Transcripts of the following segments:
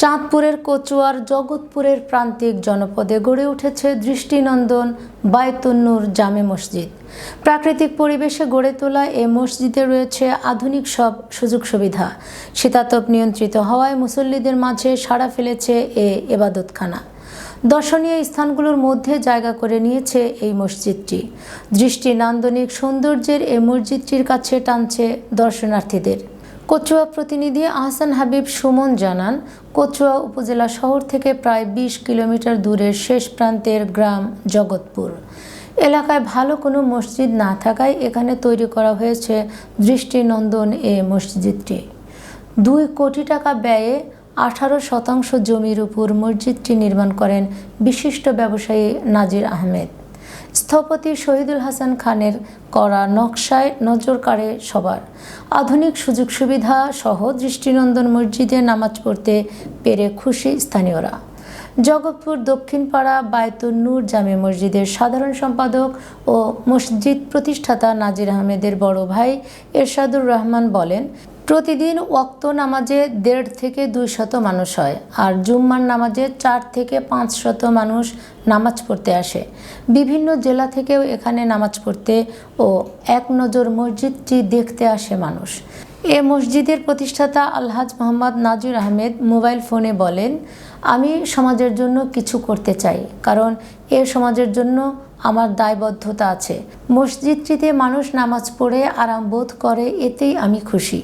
চাঁদপুরের কচুয়ার জগৎপুরের প্রান্তিক জনপদে গড়ে উঠেছে দৃষ্টিনন্দন বায়তুন্নুর জামে মসজিদ। প্রাকৃতিক পরিবেশে গড়ে তোলা এ মসজিদে রয়েছে আধুনিক সব সুযোগ সুবিধা। শীতাতপ নিয়ন্ত্রিত হওয়ায় মুসল্লিদের মাঝে সাড়া ফেলেছে এ এবাদতখানা। দর্শনীয় স্থানগুলোর মধ্যে জায়গা করে নিয়েছে এই মসজিদটি। দৃষ্টি নান্দনিক সৌন্দর্যের এই মসজিদটির কাছে টানছে দর্শনার্থীদের। কচুয়া প্রতিনিধি আহসান হাবিব সুমন জানান, কচুয়া উপজেলা শহর থেকে প্রায় ২০ কিলোমিটার দূরের শেষ প্রান্তের গ্রাম জগৎপুর। এলাকায় ভালো কোনো মসজিদ না থাকায় এখানে তৈরি করা হয়েছে দৃষ্টিনন্দন এ মসজিদটি। দুই কোটি টাকা ব্যয়ে আঠারো শতাংশ জমির উপর মসজিদটি নির্মাণ করেন বিশিষ্ট ব্যবসায়ী নাজির আহমেদ। স্থপতি শহীদুল হাসান খানের করা নকশায় নজর কাড়ে সবার। আধুনিক সুযোগ সুবিধা সহ দৃষ্টিনন্দন মসজিদে নামাজ পড়তে পেরে খুশি স্থানীয়রা। জগৎপুর দক্ষিণপাড়া বায়তুল নূর জামে মসজিদের সাধারণ সম্পাদক ও মসজিদ প্রতিষ্ঠাতা নাজির আহমেদের বড় ভাই এরশাদুর রহমান বলেন প্রতিদিন ওয়াক্ত নামাজে দেড় থেকে দুই শত মানুষ হয়, আর জুম্মার নামাজে চার থেকে পাঁচ শত মানুষ নামাজ পড়তে আসে। বিভিন্ন জেলা থেকেও এখানে নামাজ পড়তে ও এক নজর মসজিদটি দেখতে আসে মানুষ। এ মসজিদের প্রতিষ্ঠাতা আলহাজ মোহাম্মদ নাজির আহমেদ মোবাইল ফোনে বলেন, আমি সমাজের জন্য কিছু করতে চাই, কারণ এ সমাজের জন্য আমার দায়বদ্ধতা আছে। মসজিদটিতে মানুষ নামাজ পড়ে আরাম বোধ করে, এতেই আমি খুশি।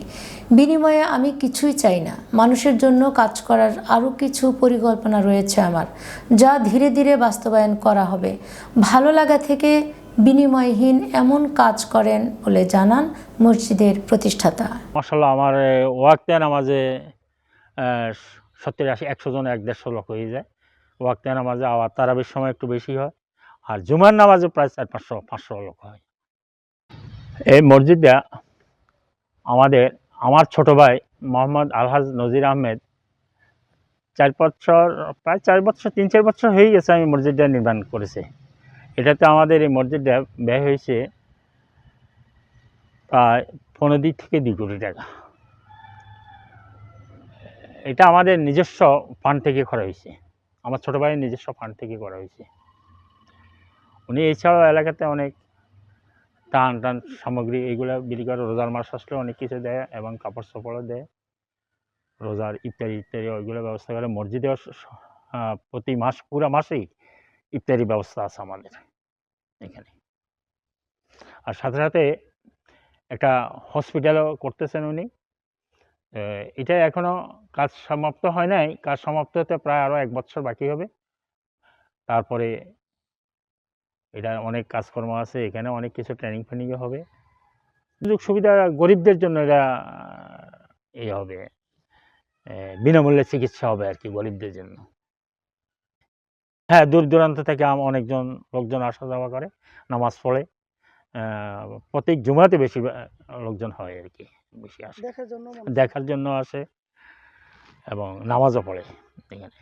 বিনিময়ে আমি কিছুই চাই না। মানুষের জন্য কাজ করার আরও কিছু পরিকল্পনা রয়েছে আমার, যা ধীরে ধীরে বাস্তবায়ন করা হবে। ভালো লাগা থেকে বিনিময়হীন এমন কাজ করেন বলে জানান মসজিদের প্রতিষ্ঠাতা। মাসাল্লাহ আমার ওয়াক্তে নামাজে সত্তর আশি, একশো জন এক দেড়শো লোক হয়ে যায়। ওয়াক্তে নামাজে আবার তারাবির সময় একটু বেশি হয়। আর জুমার নামাজে প্রায় চার পাঁচশো পাঁচশো লোক হয়। এই মসজিদটা আমাদের আমার ছোট ভাই মোহাম্মদ আলহাজ নজির আহমেদ, চার বছর, প্রায় চার বছর, তিন, চার বছর হয়ে গেছে আমি মসজিদটা নির্মাণ করেছি। এটাতে আমাদের এই মসজিদটা ব্যয় হয়েছে প্রায় পনেরো দিক থেকে দুই কোটি টাকা। এটা আমাদের নিজস্ব ফান্ড থেকে করা হয়েছে। আমার ছোটো ভাইয়ের নিজস্ব ফান্ড থেকে করা হয়েছে। উনি এছাড়াও এলাকাতে অনেক টান টান সামগ্রী এইগুলো বিক্রি করে রোজার মাস আসলে অনেক কিছু দেয় এবং কাপড় চোপড়ও দেয়। রোজার ইত্যাদি ইত্যাদি ওইগুলো ব্যবস্থা করে। আহ, প্রতি মাস পুরো মাসেই ইত্যাদি ব্যবস্থা আছে আমাদের এখানে। আর সাথে সাথে একটা হসপিটালও করতেছেন উনি। এটা এখনও কাজ সমাপ্ত হয় নাই। কাজ সমাপ্ত হতে প্রায় আরও এক বছর বাকি হবে। তারপরে এটা অনেক কাজকর্ম আছে এখানে অনেক কিছু ট্রেনিং ফ্রেনিংও হবে। সুযোগ সুবিধা গরিবদের জন্য এটা এই হবে। বিনামূল্যে চিকিৎসা হবে আর কি গরিবদের জন্য। হ্যাঁ দূর দূরান্ত থেকে অনেকজন লোকজন আসা যাওয়া করে নামাজ পড়ে। প্রত্যেক জুমাতে বেশি লোকজন হয় আর কি বেশি আসে। দেখার জন্য আসে এবং নামাজও পড়ে এখানে।